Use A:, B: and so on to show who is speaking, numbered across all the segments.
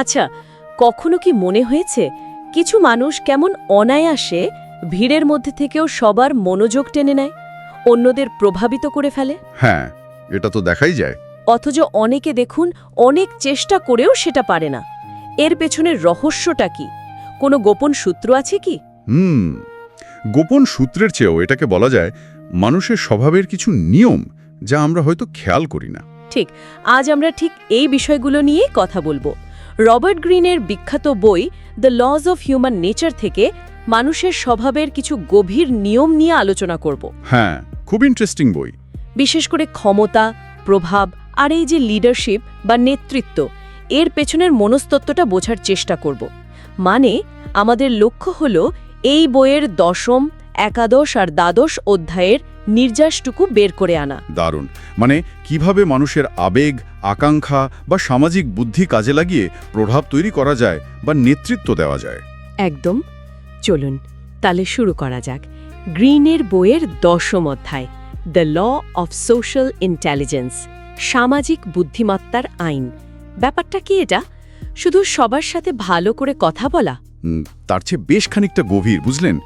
A: আচ্ছা কখনো কি মনে হয়েছে কিছু মানুষ কেমন অনায়াসে ভিড়ের মধ্যে থেকেও সবার মনোযোগ টেনে নেয় অন্যদের প্রভাবিত করে ফেলে?
B: হ্যাঁ এটা তো দেখাই যায়।
A: অথচ অনেকে দেখুন অনেক চেষ্টা করেও সেটা পারে না। এর পেছনের রহস্যটা কি? কোনো গোপন সূত্র আছে কি?
B: হুম গোপন সূত্রের চেয়েও এটাকে বলা যায় মানুষের স্বভাবের কিছু নিয়ম যা আমরা হয়তো খেয়াল করি না।
A: ঠিক আজ আমরা ঠিক এই বিষয়গুলো নিয়েই কথা বলব। রবার্ট গ্রিনের বিখ্যাত বই the laws of human nature থেকে মানুষের স্বভাবের কিছু গভীর নিয়ম নিয়ে আলোচনা করব।
B: হ্যাঁ খুব ইন্টারেস্টিং বই।
A: বিশেষ করে ক্ষমতা প্রভাব আর এই যে লিডারশিপ বা নেতৃত্ব এর পেছনের মনস্তত্ত্বটা বোঝার চেষ্টা করব। মানে আমাদের লক্ষ্য হল এই বইয়ের দশম একাদশ আর দ্বাদশ অধ্যায়ের নির্যাসটুকু বের করে আনা।
B: দারুণ। মানে কীভাবে মানুষের আবেগ আকাঙ্ক্ষা বা সামাজিক বুদ্ধি কাজে লাগিয়ে প্রভাব তৈরি করা যায় বা নেতৃত্ব দেওয়া যায়?
A: একদম। চলুন তাহলে শুরু করা যাক। গ্রিনের বইয়ের দশম অধ্যায় the law of social intelligence সামাজিক বুদ্ধিমত্তার আইন। ব্যাপারটা কি এটা? শুধু সবার সাথে ভালো করে কথা বলা?
B: তার চেয়ে বেশ খানিকটা গভীর বুঝলেন?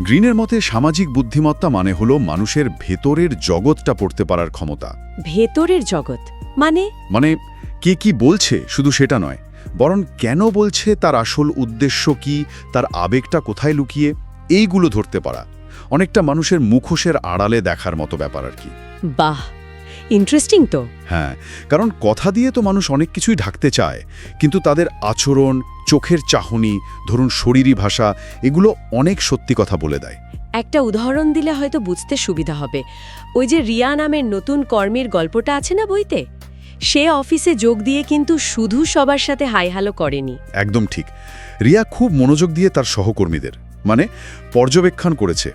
B: গ্রিনের মতে সামাজিক বুদ্ধিমত্তা মানে হলো মানুষের ভেতরের জগৎটা পড়তে পারার ক্ষমতা।
A: ভেতরের জগৎ? মানে?
B: মানে কে কি বলছে শুধু সেটা নয় বরং কেন বলছে তার আসল উদ্দেশ্য কি তার আবেগটা কোথায় লুকিয়ে এইগুলো ধরতে পারা। অনেকটা মানুষের মুখোশের আড়ালে দেখার মতো ব্যাপার আর কি।
A: বাহ! ইন্টারেস্টিং তো।
B: হ্যাঁ কারণ কথা দিয়ে তো মানুষ অনেক কিছুই ঢাকতে চায় কিন্তু তাদের আচরণ চোখের চাহনি ধরুন শরীরী ভাষা এগুলো অনেক সত্যি কথা বলে দেয়।
A: একটা উদাহরণ দিলে হয়তো বুঝতে সুবিধা হবে। ওই যে রিয়া নামের নতুন কর্মীর গল্পটা আছে না বইতে? সে অফিসে যোগ দিয়ে কিন্তু শুধু সবার সাথে হাই হ্যালো করেনি।
B: একদম ঠিক। রিয়া খুব মনোযোগ দিয়ে তার সহকর্মীদের মানে পর্যবেক্ষণ করেছে।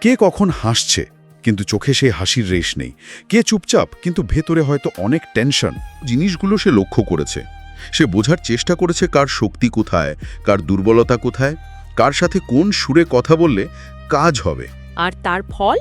B: কে কখন হাসছে কিন্তু চোখে সেই হাসির রেশ নেই। কে চুপচাপ কিন্তু ভেতরে হয়তো অনেক টেনশন জিনিসগুলো সে লক্ষ্য করেছে। সে বোঝার চেষ্টা করেছে কার শক্তি কোথায় কার দুর্বলতা কোথায় কার সাথে কোন সুরে কথা বললে কাজ হবে।
A: আর তার ফল?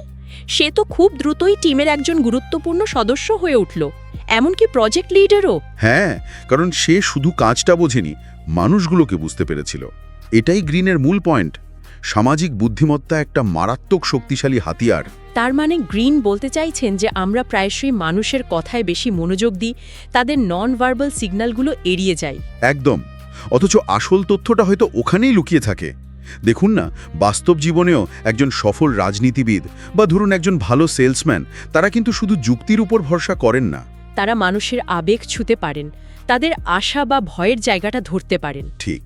A: সে তো খুব দ্রুতই টিমের একজন গুরুত্বপূর্ণ সদস্য হয়ে উঠল। এমনকি প্রজেক্ট লিডারও
B: হ্যাঁ কারণ সে শুধু কাজটা বোঝেনি মানুষগুলোকে বুঝতে পেরেছিল। এটাই গ্রিনের মূল পয়েন্ট সামাজিক বুদ্ধিমত্তা একটা মারাত্মক শক্তিশালী হাতিয়ার।
A: তার মানে গ্রিন বলতে চাইছেন যে আমরা প্রায়শই মানুষের কথায় বেশি মনোযোগ দিই তাদের নন ভার্বাল সিগন্যালগুলো এড়িয়ে যাই।
B: একদম। অথচ আসল তথ্যটা হয়তো ওখানেই লুকিয়ে থাকে। দেখুন না বাস্তব জীবনেও একজন সফল রাজনীতিবিদ বা ধরুন একজন ভালো সেলসম্যান তারা কিন্তু শুধু যুক্তির উপর ভরসা করেন না।
A: তারা মানুষের আবেগ ছুতে পারেন তাদের আশা বা ভয়ের জায়গাটা ধরতে পারেন।
B: ঠিক।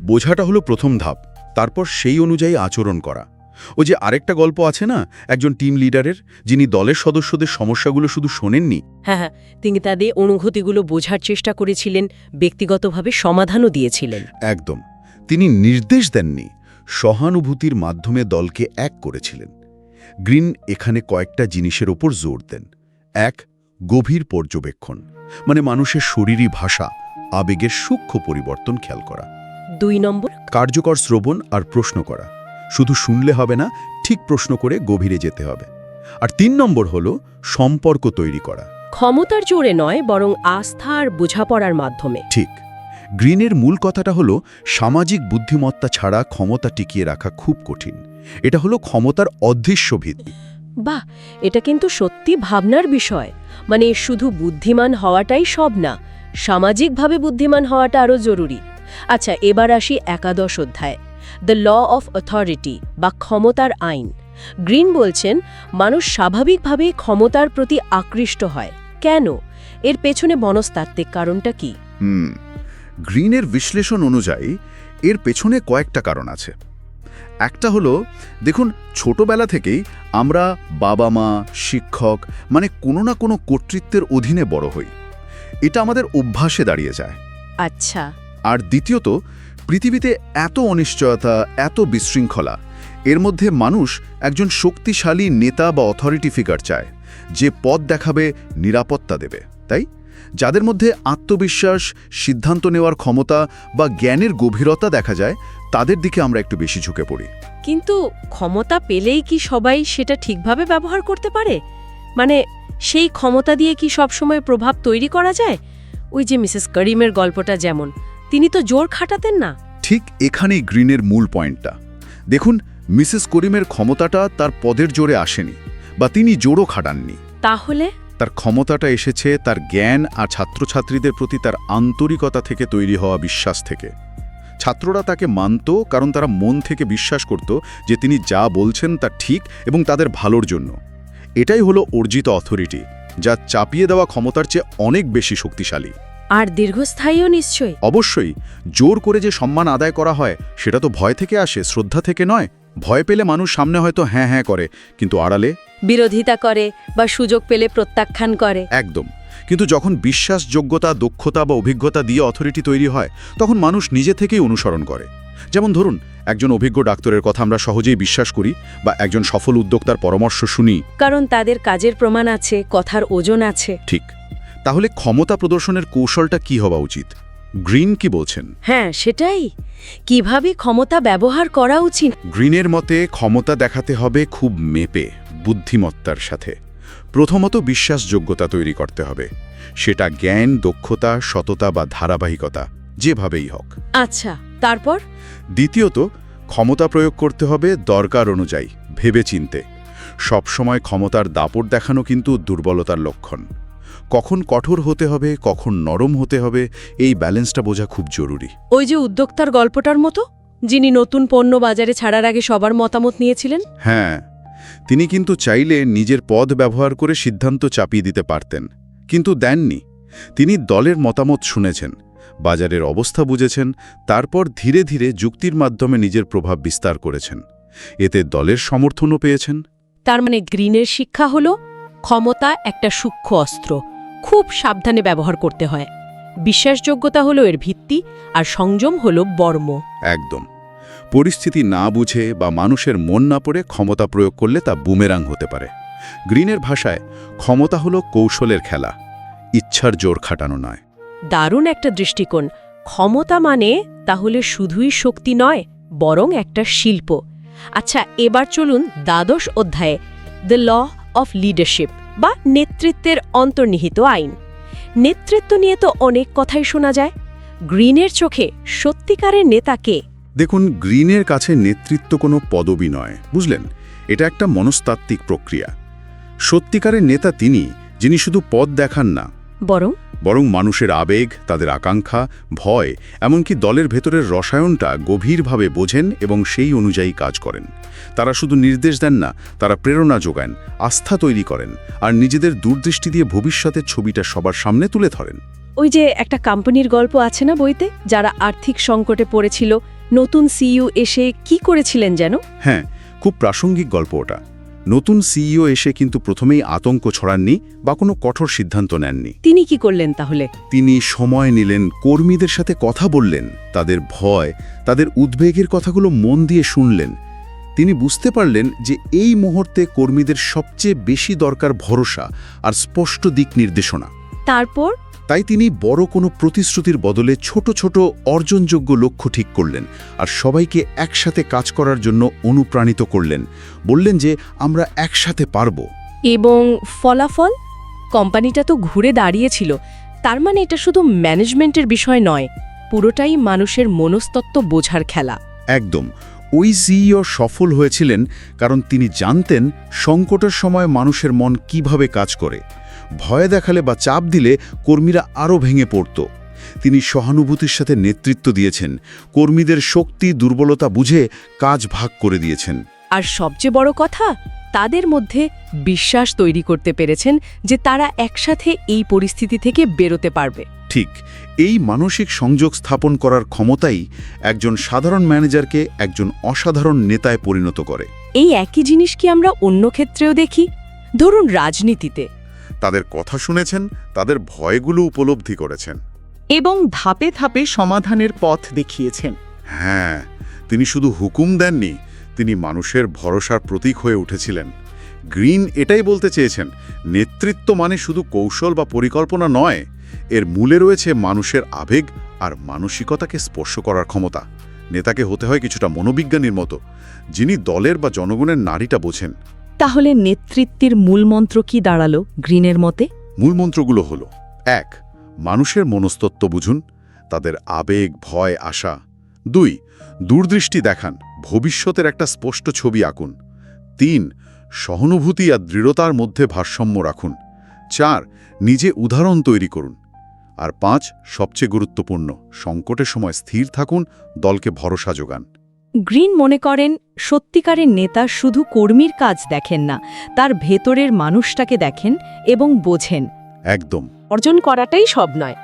B: বোঝাটা হলো প্রথম ধাপ তারপর সেই অনুযায়ী আচরণ করা। ও যে আরেকটা গল্প আছে না একজন টিম লিডারের যিনি দলের সদস্যদের সমস্যাগুলো শুধু শোনেননি?
A: হ্যাঁ হ্যাঁ তিনি তাদের অনুভূতিগুলো বোঝার চেষ্টা করেছিলেন ব্যক্তিগতভাবে সমাধানও দিয়েছিলেন।
B: একদম। তিনি নির্দেশ দেননি সহানুভূতির মাধ্যমে দলকে এক করেছিলেন। গ্রিন এখানে কয়েকটা জিনিসের ওপর জোর দেন। এক গভীর পর্যবেক্ষণ মানে মানুষের শরীরী ভাষা আবেগের সূক্ষ্ম পরিবর্তন খেয়াল করা।
A: দুই নম্বর?
B: কার্যকর শ্রবণ আর প্রশ্ন করা। শুধু শুনলে হবে না ঠিক প্রশ্ন করে গভীরে যেতে হবে। আর তিন নম্বর হলো সম্পর্ক তৈরি করা।
A: ক্ষমতার জোরে নয় বরং আস্থা আর বোঝাপড়ার মাধ্যমে।
B: ঠিক। গ্রিনের মূল কথাটা হলো সামাজিক বুদ্ধিমত্তা ছাড়া ক্ষমতা টিকিয়ে রাখা খুব কঠিন। এটা হলো ক্ষমতার অদৃশ্য ভিত্তি।
A: বাহ এটা কিন্তু সত্যি ভাবনার বিষয়। মানে শুধু বুদ্ধিমান হওয়াটাই সব না সামাজিকভাবে বুদ্ধিমান হওয়াটা আরও জরুরি। আচ্ছা এবার আসি একাদশ অধ্যায়। দ্য ল অফ অথরিটি বা ক্ষমতার আইন। গ্রিন বলছেন মানুষ স্বাভাবিকভাবেই ক্ষমতার প্রতি আকৃষ্ট হয়। কেন? এর পেছনে মনস্তাত্ত্বিক কারণটা কি?
B: হুম গ্রিনের বিশ্লেষণ অনুযায়ী এর পেছনে কয়েকটা কারণ আছে। একটা হলো দেখুন ছোটবেলা থেকেই আমরা বাবা মা শিক্ষক মানে কোনো না কোনো কর্তৃত্বের অধীনে বড় হই। এটা আমাদের অভ্যাসে দাঁড়িয়ে যায়।
A: আচ্ছা।
B: আর দ্বিতীয়ত পৃথিবীতে এত অনিশ্চয়তা, এত বিশৃঙ্খলা, এর মধ্যে মানুষ একজন শক্তিশালী নেতা বা অথরিটি ফিগার চায়, যে পথ দেখাবে, নিরাপত্তা দেবে, তাই? যাদের মধ্যে আত্মবিশ্বাস, সিদ্ধান্ত নেওয়ার ক্ষমতা বা জ্ঞানের গভীরতা দেখা যায়, তাদের দিকে আমরা একটু বেশি ঝুঁকে পড়ি।
A: কিন্তু ক্ষমতা পেলেই কি সবাই সেটা ঠিকভাবে ব্যবহার করতে পারে? মানে সেই ক্ষমতা দিয়ে কি সবসময় প্রভাব তৈরি করা যায়? ওই যে মিসেস করিমের গল্পটা যেমন তিনি তো জোর খাটাতেন না।
B: ঠিক এখানেই গ্রিনের মূল পয়েন্টটা। দেখুন মিসেস করিমের ক্ষমতাটা তার পদের জোরে আসেনি বা তিনি জোরও খাটাননি।
A: তাহলে?
B: তার ক্ষমতাটা এসেছে তার জ্ঞান আর ছাত্রছাত্রীদের প্রতি তার আন্তরিকতা থেকে তৈরি হওয়া বিশ্বাস থেকে। ছাত্ররা তাকে মানত কারণ তারা মন থেকে বিশ্বাস করত যে তিনি যা বলছেন তা ঠিক এবং তাদের ভালোর জন্য। এটাই হলো অর্জিত অথরিটি যা চাপিয়ে দেওয়া ক্ষমতার চেয়ে অনেক বেশি শক্তিশালী।
A: আর দীর্ঘস্থায়ীও নিশ্চয়ই।
B: অবশ্যই জোর করে যে সম্মান আদায় করা হয় সেটা তো ভয় থেকে আসে শ্রদ্ধা থেকে নয়। ভয় পেলে মানুষ সামনে হয়তো হ্যাঁ হ্যাঁ করে কিন্তু আড়ালে?
A: বিরোধিতা করে বা সুযোগ পেলে প্রত্যাখ্যান করে।
B: একদম। কিন্তু যখন বিশ্বাসযোগ্যতা দক্ষতা বা অভিজ্ঞতা দিয়ে অথরিটি তৈরি হয় তখন মানুষ নিজে থেকেই অনুসরণ করে। যেমন ধরুন একজন অভিজ্ঞ ডাক্তারের কথা আমরা সহজেই বিশ্বাস করি বা একজন সফল উদ্যোক্তার পরামর্শ শুনি।
A: কারণ তাদের কাজের প্রমাণ আছে কথার ওজন আছে।
B: ঠিক। তাহলে ক্ষমতা প্রদর্শনের কৌশলটা কি হওয়া উচিত? গ্রিন কি বলছেন?
A: হ্যাঁ সেটাই। কীভাবে ক্ষমতা ব্যবহার করা উচিত?
B: গ্রিনের মতে ক্ষমতা দেখাতে হবে খুব মেপে বুদ্ধিমত্তার সাথে। প্রথমত বিশ্বাসযোগ্যতা তৈরি করতে হবে। সেটা জ্ঞান দক্ষতা সততা বা ধারাবাহিকতা যেভাবেই হোক।
A: আচ্ছা তারপর?
B: দ্বিতীয়ত ক্ষমতা প্রয়োগ করতে হবে দরকার অনুযায়ী ভেবেচিন্তে। সবসময় ক্ষমতার দাপট দেখানো কিন্তু দুর্বলতার লক্ষণ। কখন কঠোর হতে হবে কখন নরম হতে হবে এই ব্যালেন্সটা বোঝা খুব জরুরি।
A: ওই যে উদ্যোক্তার গল্পটার মতো যিনি নতুন পণ্য বাজারে ছাড়ার আগে সবার মতামত নিয়েছিলেন?
B: হ্যাঁ তিনি কিন্তু চাইলে নিজের পদ ব্যবহার করে সিদ্ধান্ত চাপিয়ে দিতে পারতেন কিন্তু দেননি। তিনি দলের মতামত শুনেছেন বাজারের অবস্থা বুঝেছেন তারপর ধীরে ধীরে যুক্তির মাধ্যমে নিজের প্রভাব বিস্তার করেছেন। এতে দলের সমর্থনও পেয়েছেন।
A: তার মানে গ্রিনের শিক্ষা হল ক্ষমতা একটা সূক্ষ্ম অস্ত্র। খুব সাবধানে ব্যবহার করতে হয়। বিশ্বাসযোগ্যতা হলো এর ভিত্তি আর সংযম হলো বর্ম।
B: একদম। পরিস্থিতি না বুঝে বা মানুষের মন না পড়ে ক্ষমতা প্রয়োগ করলে তা বুমেরাং হতে পারে। গ্রিনের ভাষায় ক্ষমতা হলো কৌশলের খেলা ইচ্ছার জোর খাটানো নয়।
A: দারুণ একটা দৃষ্টিকোণ। ক্ষমতা মানে তাহলে শুধুই শক্তি নয় বরং একটা শিল্প। আচ্ছা এবার চলুন দ্বাদশ অধ্যায়ে দ্য ল অফ লিডারশিপ বা নেতৃত্বের অন্তর্নিহিত আইন। নেতৃত্ব নিয়ে তো অনেক কথাই শোনা যায়। গ্রিনের চোখে সত্যিকারের নেতা কে?
B: দেখুন, গ্রিনের কাছে নেতৃত্ব কোনো পদবি নয়, বুঝলেন? এটা একটা মনস্তাত্ত্বিক প্রক্রিয়া। সত্যিকারের নেতা তিনি, যিনি শুধু পদ দেখান না
A: বরং?
B: বরং মানুষের আবেগ তাদের আকাঙ্ক্ষা ভয় এমনকি দলের ভেতরের রসায়নটা গভীরভাবে বোঝেন এবং সেই অনুযায়ী কাজ করেন। তারা শুধু নির্দেশ দেন না তারা প্রেরণা যোগান আস্থা তৈরি করেন আর নিজেদের দূরদৃষ্টি দিয়ে ভবিষ্যতের ছবিটা সবার সামনে তুলে ধরেন।
A: ওই যে একটা কোম্পানির গল্প আছে না বইতে? যারা আর্থিক সংকটে পড়েছিল নতুন সিইও এসে কি করেছিলেন যেন?
B: হ্যাঁ খুব প্রাসঙ্গিক গল্প ওটা। নতুন সিইও এসে কিন্তু প্রথমেই আতঙ্ক ছড়াননি বা কোনো কঠোর সিদ্ধান্ত নেননি।
A: তিনি কি করলেন তাহলে?
B: তিনি সময় নিলেন কর্মীদের সাথে কথা বললেন তাদের ভয় তাদের উদ্বেগের কথাগুলো মন দিয়ে শুনলেন। তিনি বুঝতে পারলেন যে এই মুহূর্তে কর্মীদের সবচেয়ে বেশি দরকার ভরসা আর স্পষ্ট দিক নির্দেশনা।
A: তারপর?
B: তাই তিনি বড় কোনো প্রতিশ্রুতির বদলে ছোট ছোট অর্জনযোগ্য লক্ষ্য ঠিক করলেন আর সবাইকে একসাথে কাজ করার জন্য অনুপ্রাণিত করলেন। বললেন যে আমরা একসাথে পারব।
A: এবং ফলাফল? কোম্পানিটা তো ঘুরে দাঁড়িয়েছিল। তার মানে এটা শুধু ম্যানেজমেন্টের বিষয় নয় পুরোটাই মানুষের মনস্তত্ত্ব বোঝার খেলা।
B: একদম। ওই সিইও সফল হয়েছিলেন কারণ তিনি জানতেন সংকটের সময় মানুষের মন কীভাবে কাজ করে। ভয় দেখালে বা চাপ দিলে কর্মীরা আরও ভেঙে পড়ত। তিনি সহানুভূতির সাথে নেতৃত্ব দিয়েছেন। কর্মীদের শক্তি দুর্বলতা বুঝে কাজ ভাগ করে দিয়েছেন।
A: আর সবচেয়ে বড় কথা তাদের মধ্যে বিশ্বাস তৈরি করতে পেরেছেন যে তারা একসাথে এই পরিস্থিতি থেকে বেরোতে পারবে।
B: ঠিক এই মানসিক সংযোগ স্থাপন করার ক্ষমতাই একজন সাধারণ ম্যানেজারকে একজন অসাধারণ নেতায় পরিণত করে।
A: এই একই জিনিস কি আমরা অন্য ক্ষেত্রেও দেখি? ধরুন রাজনীতিতে
B: তাদের কথা শুনেছেন তাদের ভয়গুলো উপলব্ধি করেছেন।
C: এবং ধাপে ধাপে সমাধানের পথ দেখিয়েছেন।
B: হ্যাঁ তিনি শুধু হুকুম দেননি তিনি মানুষের ভরসার প্রতীক হয়ে উঠেছিলেন। গ্রিন এটাই বলতে চেয়েছেন নেতৃত্ব মানে শুধু কৌশল বা পরিকল্পনা নয় এর মূলে রয়েছে মানুষের আবেগ আর মানসিকতাকে স্পর্শ করার ক্ষমতা। নেতাকে হতে হয় কিছুটা মনোবিজ্ঞানীর মতো যিনি দলের বা জনগণের নারীটা বোঝেন।
A: তাহলে নেতৃত্বের মূলমন্ত্র কি দাঁড়াল গ্রিনের মতে?
B: মূলমন্ত্রগুলো হল, এক, মানুষের মনস্তত্ত্ব বুঝুন, তাদের আবেগ, ভয়, আশা। দুই, দূরদৃষ্টি দেখান, ভবিষ্যতের একটা স্পষ্ট ছবি আঁকুন। তিন, সহানুভূতি আর দৃঢ়তার মধ্যে ভারসাম্য রাখুন। চার, নিজে উদাহরণ তৈরি করুন। আর পাঁচ, সবচেয়ে গুরুত্বপূর্ণ, সংকটের সময় স্থির থাকুন, দলকে ভরসা যোগান।
D: গ্রিন মনে করেন সত্যিকারের নেতা শুধু কর্মীর কাজ দেখেন না তার ভেতরের মানুষটাকে দেখেন এবং বোঝেন।
B: একদম।
A: অর্জন করাটাই সব নয়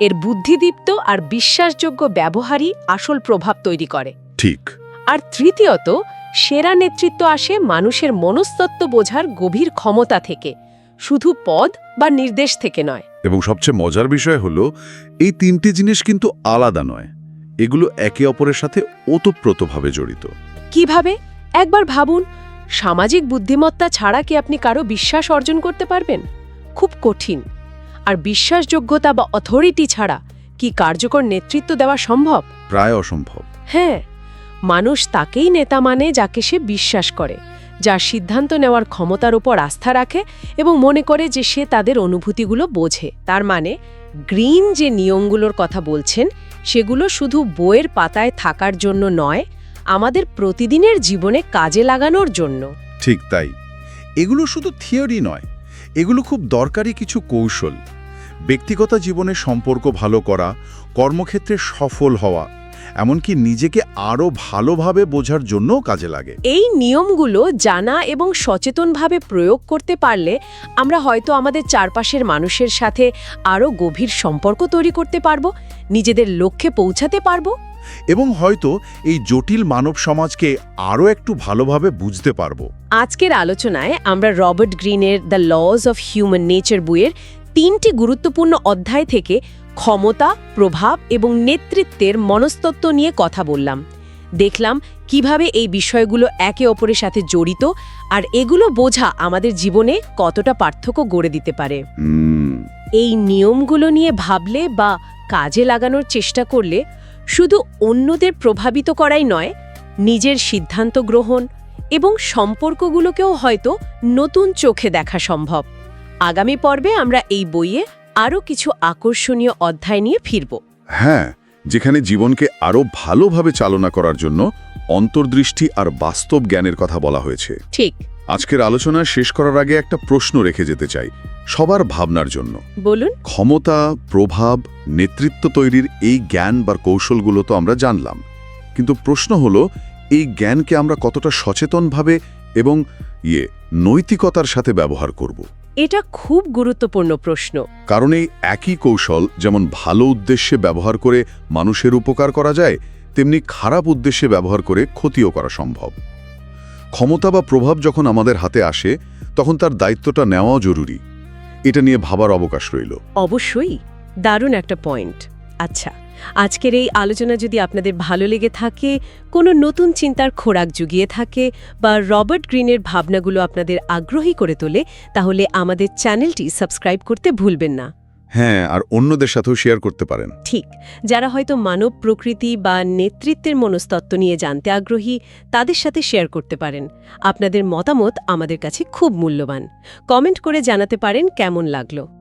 A: এর বুদ্ধিদীপ্ত আর বিশ্বাসযোগ্য ব্যবহারই আসল প্রভাব তৈরি করে।
B: ঠিক।
A: আর তৃতীয়ত সেরা নেতৃত্ব আসে মানুষের মনস্তত্ত্ব বোঝার গভীর ক্ষমতা থেকে শুধু পদ বা নির্দেশ থেকে নয়।
B: এবং সবচেয়ে মজার বিষয় হলো এই তিনটি জিনিস কিন্তু আলাদা নয়। এগুলো একে অপরের সাথে ওতপ্রোতভাবে জড়িত।
A: কীভাবে? একবার ভাবুন সামাজিক বুদ্ধিমত্তা ছাড়া কি আপনি কারও বিশ্বাস অর্জন করতে পারবেন? খুব কঠিন। আর বিশ্বাসযোগ্যতা বা অথরিটি ছাড়া কি কার্যকর নেতৃত্ব দেওয়া সম্ভব?
B: প্রায় অসম্ভব।
A: হ্যাঁ মানুষ তাকেই নেতা মানে যাকে সে বিশ্বাস করে। যার সিদ্ধান্ত নেওয়ার ক্ষমতার উপর আস্থা রাখে এবং মনে করে যে সে তাদের অনুভূতিগুলো বোঝে। তার মানে গ্রিন যে নিয়মগুলোর কথা বলছেন, সেগুলো শুধু বইয়ের পাতায় থাকার জন্য নয়, আমাদের প্রতিদিনের জীবনে কাজে লাগানোর জন্য।
B: ঠিক তাই। এগুলো শুধু থিওরি নয়, এগুলো খুব দরকারি কিছু কৌশল। ব্যক্তিগত জীবনে সম্পর্ক ভালো করা, কর্মক্ষেত্রে সফল হওয়া এমনকি নিজেকে আরও ভালোভাবে বোঝার জন্যও কাজে লাগে।
A: এই নিয়মগুলো জানা এবং সচেতনভাবে প্রয়োগ করতে পারলে আমরা হয়তো আমাদের চারপাশের মানুষের সাথে আরও গভীর সম্পর্ক তৈরি করতে পারব নিজেদের লক্ষ্যে পৌঁছাতে পারব।
B: এবং হয়তো এই জটিল মানব সমাজকে আরও একটু ভালোভাবে বুঝতে পারব।
A: আজকের আলোচনায় আমরা রবার্ট গ্রিনের the laws of human nature বইয়ের তিনটি গুরুত্বপূর্ণ অধ্যায় থেকে ক্ষমতা প্রভাব এবং নেতৃত্বের মনস্তত্ত্ব নিয়ে কথা বললাম। দেখলাম কীভাবে এই বিষয়গুলো একে অপরের সাথে জড়িত আর এগুলো বোঝা আমাদের জীবনে কতটা পার্থক্য গড়ে দিতে পারে। এই নিয়মগুলো নিয়ে ভাবলে বা কাজে লাগানোর চেষ্টা করলে শুধু অন্যদের প্রভাবিত করাই নয় নিজের সিদ্ধান্ত গ্রহণ এবং সম্পর্কগুলোকেও হয়তো নতুন চোখে দেখা সম্ভব। আগামী পর্বে আমরা এই বইয়ে আরও কিছু আকর্ষণীয় অধ্যায় নিয়ে ফিরব।
B: হ্যাঁ যেখানে জীবনকে আরও ভালোভাবে চালনা করার জন্য অন্তর্দৃষ্টি আর বাস্তব জ্ঞানের কথা বলা হয়েছে।
A: ঠিক।
B: আজকের আলোচনা শেষ করার আগে একটা প্রশ্ন রেখে যেতে চাই সবার ভাবনার জন্য।
A: বলুন।
B: ক্ষমতা প্রভাব নেতৃত্ব তৈরির এই জ্ঞান বা কৌশলগুলো তো আমরা জানলাম। কিন্তু প্রশ্ন হলো এই জ্ঞানকে আমরা কতটা সচেতনভাবে এবং ইয়ে নৈতিকতার সাথে ব্যবহার করব?
A: এটা খুব গুরুত্বপূর্ণ প্রশ্ন।
B: কারণ এই একই কৌশল যেমন ভালো উদ্দেশ্যে ব্যবহার করে মানুষের উপকার করা যায় তেমনি খারাপ উদ্দেশ্যে ব্যবহার করে ক্ষতিও করা সম্ভব। ক্ষমতা বা প্রভাব যখন আমাদের হাতে আসে তখন তার দায়িত্বটা নেওয়াও জরুরি। এটা নিয়ে ভাবার অবকাশ রইল।
A: অবশ্যই দারুণ একটা পয়েন্ট। আচ্ছা আজকের এই আলোচনা যদি আপনাদের ভালো লেগে থাকে কোনো নতুন চিন্তার খোরাক জুগিয়ে থাকে বা রবার্ট গ্রিনের ভাবনাগুলো আপনাদের আগ্রহী করে তোলে তাহলে আমাদের চ্যানেলটি সাবস্ক্রাইব করতে ভুলবেন না।
B: হ্যাঁ আর অন্যদের সাথেও শেয়ার করতে পারেন।
A: ঠিক। যারা হয়তো মানব প্রকৃতি বা নেতৃত্বের মনস্তত্ত্ব নিয়ে জানতে আগ্রহী তাদের সাথে শেয়ার করতে পারেন। আপনাদের মতামত আমাদের কাছে খুব মূল্যবান। কমেন্ট করে জানাতে পারেন কেমন লাগল।